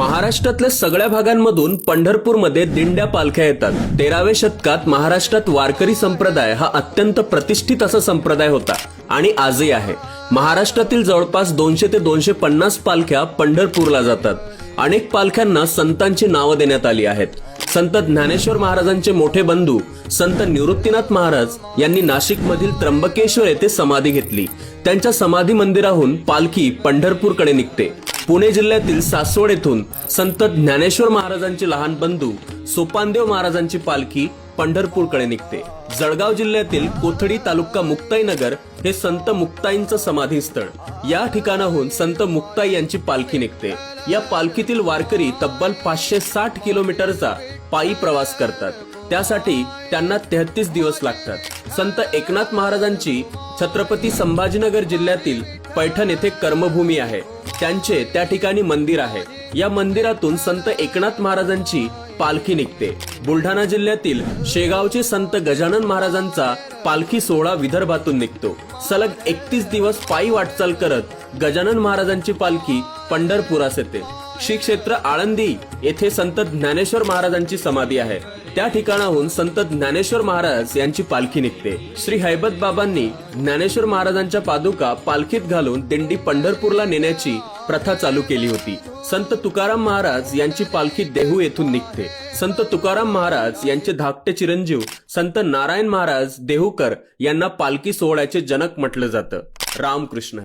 महाराष्ट्रातल्या सगळ्या भागांमधून पंढरपूरमध्ये दिंड्या पालख्या येतात. तेराव्या शतकात महाराष्ट्रात वारकरी संप्रदाय हा अत्यंत प्रतिष्ठित असा संप्रदाय होता आणि आजही आहे. महाराष्ट्रातील जवळपास दोनशे ते दोनशे पन्नास पालख्या पंढरपूरला जातात. अनेक पालख्यांना संतांची नावं देण्यात आली आहेत. संत ज्ञानेश्वर महाराजांचे मोठे बंधू संत निवृत्तीनाथ महाराज यांनी नाशिकमधील त्र्यंबकेश्वर येथे समाधी घेतली. त्यांच्या समाधी मंदिराहून पालखी पंढरपूरकडे निघते. पुणे जिल्ह्यातील सासवड येथून संत ज्ञानेश्वर महाराजांचे लहान बंधू सोपानदेव महाराजांची पालखी पंढरपूरकडे निघते. जळगाव जिल्ह्यातील कोथडी तालुका मुक्ताईनगर हे संत मुक्ताईंचं समाधीस्थळ. या ठिकाणाहून संत मुक्ताई यांची पालखी निघते. या पालखीतील वारकरी तब्बल पाचशे साठ किलोमीटरचा पायी प्रवास करतात. त्यासाठी त्यांना तेहतीस दिवस लागतात. संत एकनाथ महाराजांची छत्रपती संभाजीनगर जिल्ह्यातील पैठण येथे कर्मभूमी आहे. त्यांचे त्या ठिकाणी मंदिर आहे. या मंदिरातून संत एकनाथ महाराजांची पालखी निघते. बुलढाणा जिल्ह्यातील शेगावचे संत गजानन महाराजांचा पालखी सोहळा विदर्भातून निघतो. सलग एकतीस दिवस पायी वाटचाल करत गजानन महाराजांची पालखी पंढरपुरास येते श्री क्षेत्र आळंदी येथे संत ज्ञानेश्वर महाराजांची समाधी आहे. त्या ठिकाणाहून संत ज्ञानेश्वर महाराज यांची पालखी निघते. श्री हैबत बाबांनी ज्ञानेश्वर महाराजांच्या पादुका पालखीत घालून दिंडी पंढरपूरला नेण्याची प्रथा चालू केली होती. संत तुकाराम महाराज यांची पालखी देहू येथून निघते. संत तुकाराम महाराज यांचे धाकटे चिरंजीव संत नारायण महाराज देहूकर यांना पालखी सोहळ्याचे जनक म्हटलं जातं. रामकृष्ण.